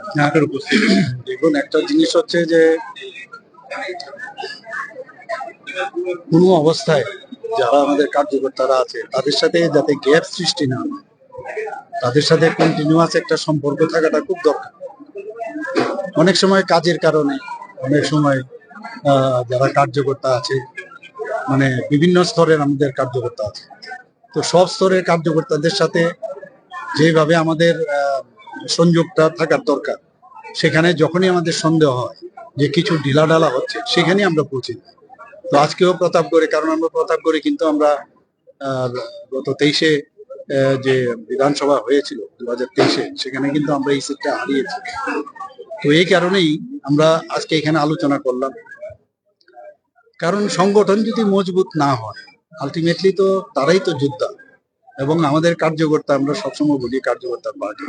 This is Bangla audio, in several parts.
আপনার উপস্থিতি। দেখুন একটা জিনিস হচ্ছে যে কোনো অবস্থায় যারা আমাদের কার্যকর্তারা আছে তাদের সাথে যাতে গ্যাপ সৃষ্টি না হয় তাদের সাথে কন্টিনিউয়াস একটা সম্পর্ক থাকাটা খুব দরকার। অনেক সময় কাজের কারণে অনেক সময় যারা কার্যকর্তা আছে মানে বিভিন্ন স্তরের আমাদের কার্যকর্তা আছে। তো সব স্তরের কার্যকর্তাদের সাথে যেভাবে আমাদের আহ, সংযোগটা থাকার দরকার। সেখানে যখনই আমাদের সন্দেহ হয় যে কিছু ঢিলা ঢিলাঢালা হচ্ছে সেখানে আমরা পৌঁছে। তো আজকেও প্রতাপগড়ে কারণ আমরা প্রতাপগড়ে কিন্তু আমরা গত তেইশে যে বিধানসভা হয়েছিল দু হাজার তেইশে, সেখানে কিন্তু আমরা এই সিটটা হারিয়েছি। তো এই কারণেই আমরা আজকে এখানে আলোচনা করলাম। কারণ সংগঠন যদি মজবুত না হয় আলটিমেটলি তো তারাই তো যোদ্ধা। এবং আমাদের কার্যকর্তা, আমরা সবসময় বলি কার্যকর্তা পার্টি।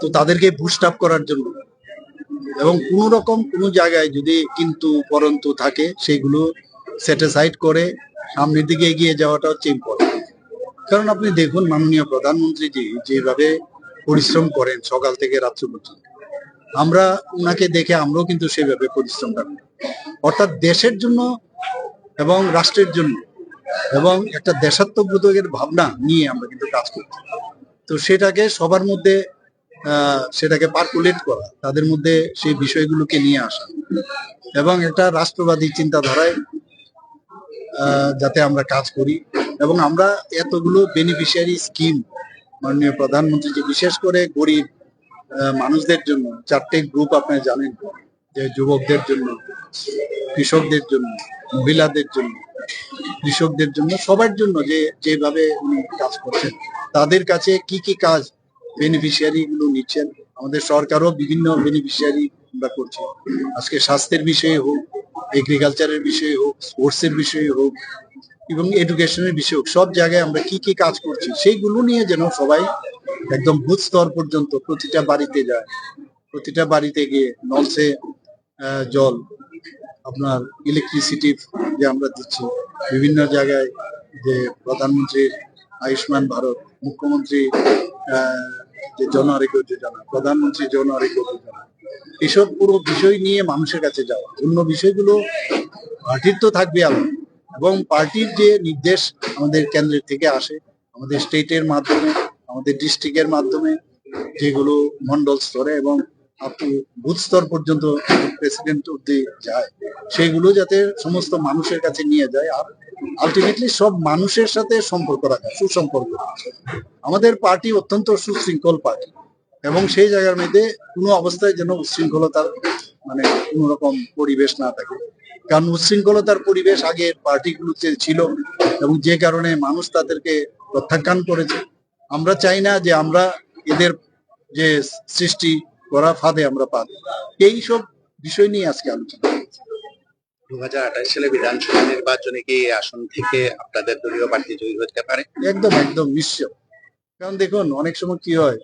তো তাদেরকে বুস্ট আপ করার জন্য। এবং কোন রকম কোন জায়গায় যদি কিন্তু পরন্তু থাকে, সেগুলো স্যাটিসাইড করে সামনের দিকে এগিয়ে যাওয়াটা হচ্ছে ইম্পর্টেন্ট কারণ আপনি দেখুন, মাননীয় প্রধানমন্ত্রীজি যেভাবে পরিশ্রম করেন সকাল থেকে রাত্র পর্যন্ত। আমরা উনাকে দেখে আমরাও কিন্তু সেভাবে পরিশ্রম করি। অর্থাৎ দেশের জন্য এবং রাষ্ট্রের জন্য এবং একটা দেশাত্মবোধকের ভাবনা নিয়ে আমরা কিন্তু কাজ করছি। তো সেটাকে সবার মধ্যে সেটাকে পার্কুলেট করা, তাদের মধ্যে সেই বিষয়গুলোকে নিয়ে আসা এবং একটা রাষ্ট্রবাদী চিন্তাধারায় যাতে আমরা কাজ করি এবং আমরা এতগুলো বেনিফিশিয়ারি স্কিম মাননীয় প্রধানমন্ত্রী যে বিশেষ করে গরিব মানুষদের জন্য, চারটে গ্রুপ আপনি জানেন, যে যুবকদের জন্য, কৃষকদের জন্য, মহিলাদের জন্য, কৃষকদের জন্য, সবার জন্য যে, যেভাবে উনি কাজ করছেন। তাদের কাছে কি কি কাজ বেনিফিশিয়ারি গুলো নিচ্ছেন? আমাদের সরকারও বিভিন্ন বেনিফিশিয়ারি আমরা করছি। আজকে স্বাস্থ্যের বিষয়ে হোক এগ্রিকালচারের বিষয়ে হোক স্পোর্টস এর বিষয়ে হোক, এবং এডুকেশনের বিষয়ে হোক, সব জায়গায় আমরা কি কি কাজ করছি, সেইগুলো নিয়ে যেন সবাই একদম বুথ স্তর পর্যন্ত প্রতিটা বাড়িতে যায়। প্রতিটা বাড়িতে গিয়ে নলসে জল, আপনার ইলেকট্রিসিটি যে আমরা দিচ্ছি, বিভিন্ন জায়গায় যে প্রধানমন্ত্রীর আয়ুষ্মান ভারত মুখ্যমন্ত্রী যে জন আরোগ্য যোজনা, প্রধানমন্ত্রী জন আরোগ্য যোজনা, এসব পুরো বিষয় নিয়ে মানুষের কাছে যাওয়া। অন্য বিষয়গুলো পার্টির তো থাকবে আলাদা এবং পার্টির যে নির্দেশ আমাদের কেন্দ্রের থেকে আসে, আমাদের স্টেটের মাধ্যমে, আমাদের ডিস্ট্রিক্টের মাধ্যমে, যেগুলো মন্ডল স্তরে এবং আপু বুথ স্তর পর্যন্ত প্রেসিডেন্ট অব্দি যায়, সেগুলো যাতে সমস্ত মানুষের কাছে নিয়ে যায় আর আলটিমেটলি সব মানুষের সাথে সম্পর্ক রাখা, সুসম্পর্ক। আমাদের পার্টি অত্যন্ত সুশৃঙ্খল পার্টি এবং সেই জায়গার মধ্যে কোনো অবস্থায় যেন উচ্ছৃঙ্খলতার মানে কোনো রকম পরিবেশ না থাকে। কারণ উচ্ছৃঙ্খলতার পরিবেশ আগে পার্টিগুলোতে ছিল এবং যে কারণে মানুষ তাদেরকে প্রত্যাখ্যান করেছে। আমরা চাই না যে আমরা এদের যে সৃষ্টি করা ফাঁদে আমরা পা। এই সব বিষয় নিয়ে আজকে আলোচনা দু হাজার আঠাশ সালে বিধানসভা নির্বাচনে কি আসন থেকে আপনাদের দলীয় প্রার্থী জয়ী হতে পারে? একদম একদম নিশ্চয় কারণ দেখুন অনেক সময় কি হয়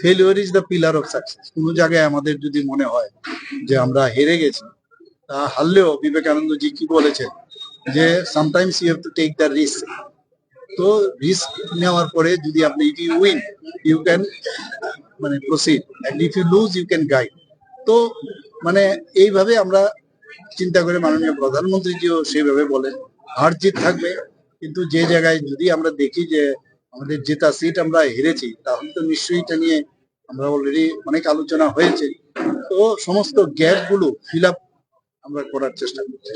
failure is the pillar of success কোনো জায়গায় আমাদের যদি মনে হয় যে আমরা হেরে গেছি তা হারলেও বিবেকানন্দ জি কি বলেছেন যে sometimes you have to take the risk তো রিস্ক নেওয়ার পরে যদি আপনি ইউ উইন ইউ ক্যান মানে proceed and if you lose you can guide তো মানে এইভাবে আমরা চিন্তা করে মাননীয় প্রধানমন্ত্রীজিও সেইভাবে বলেন। হার জিত থাকবে, কিন্তু যে জায়গায় যদি আমরা দেখি যে আমাদের জেতা সিট আমরা হেরেছি, তাহলে তো নিশ্চয়ই এটা নিয়ে আমরা অলরেডি অনেক আলোচনা হয়েছে। তো সমস্ত গ্যাপগুলো ফিল আপ আমরা করার চেষ্টা করছি।